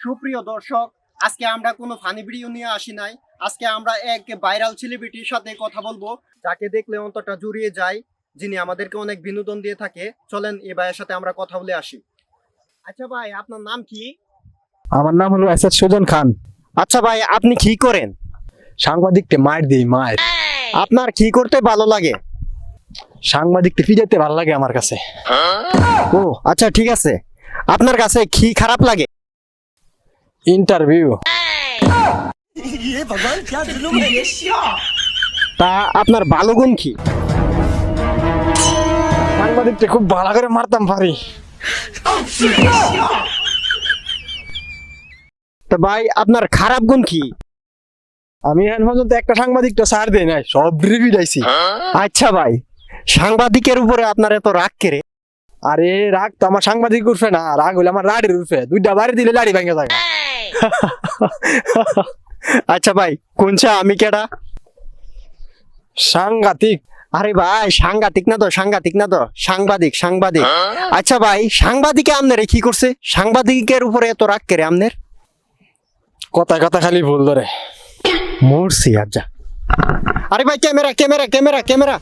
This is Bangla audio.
সুপ্রিয় দর্শক আজকে আমরা কোনো ফানি ভিডিও নিয়ে আসি নাই। আজকে আমরা এক ভাইরাল সেলিব্রিটির সাথে কথা বলব যাকে দেখলে অন্তরটা জুড়িয়ে যায় যিনি আমাদেরকে অনেক বিনোদন দিয়ে থাকে। চলেন এ ভাইয়ের সাথে আমরা কথা বলে আসি। আচ্ছা ভাই আপনার নাম কি? আমার নাম হলো এসাদ সুজন খান। আচ্ছা ভাই আপনি কি করেন? সাংবাদিককে মার দিই মার। আপনার কি করতে ভালো লাগে? সাংবাদিককে ফিজাইতে ভালো লাগে আমার কাছে। ও আচ্ছা ঠিক আছে। আপনার কাছে কি খারাপ লাগে? ইন্টারভিউ। তা আপনার ভালো গুণ কি? সাংবাদিককে খুব ভালো করে মারতাম পারি তো ভাই, আপনার খারাপ গুণ কি? আমি এখন পর্যন্ত একটা সাংবাদিক তো সার দেই নাই, সব রিভিডাইছি আচ্ছা ভাই, সাংবাদিকের উপরে আপনার এত রাগ কেড়ে আরে, রাগ তো আমার সাংবাদিক উঠবে না, রাগ হইলে আমার লাড়ির উঠবে দুইটা বাড়ি দিলে লাড়ি ভেঙে থাকে আচ্ছা ভাই কোনছা আমি কেডা? সাংঘাতিক। আরে ভাই সাংঘাতিক না তো সাংঘাতিক না তো। সাংবাদিক সাংবাদিক। আচ্ছা ভাই সাংবাদিকে আপনারে কি করছে? সাংবাদিকের উপরে এত রাগ কেড়ে আপনার কথা কথা খালি ভুল ধরে। মরছি আচ্ছা। আরে ভাই ক্যামেরা ক্যামেরা ক্যামেরা ক্যামেরা।